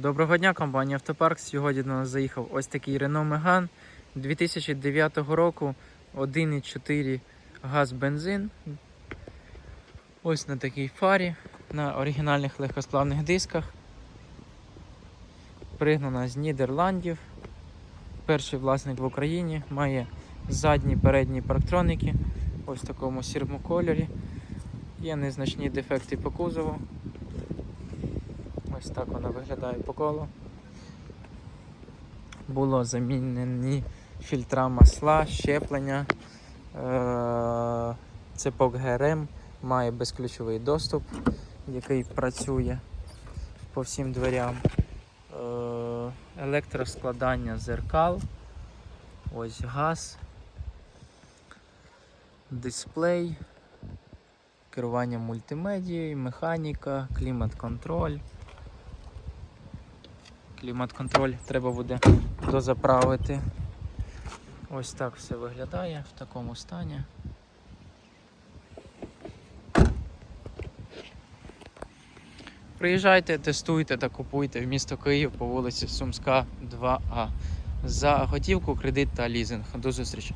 Доброго дня, компанія Автопарк. Сьогодні до нас заїхав ось такий Renault Megane 2009 року 1,4 газ бензин. Ось на такій фарі, на оригінальних легкосплавних дисках. Пригнана з Нідерландів. Перший власник в Україні має задні передні парктроники. Ось в такому сірому кольорі. Є незначні дефекти по кузову. Ось так вона виглядає по колу. Було замінені фільтра масла, щеплення. Е, Цепок ГРМ має безключовий доступ, який працює по всім дверям. Е, Електроскладання зеркал. Ось газ, дисплей, керування мультимедією, механіка, клімат-контроль. Клімат-контроль треба буде дозаправити. Ось так все виглядає в такому стані. Приїжджайте, тестуйте та купуйте в місто Київ по вулиці Сумська 2А. За готівку, кредит та лізинг. До зустрічі!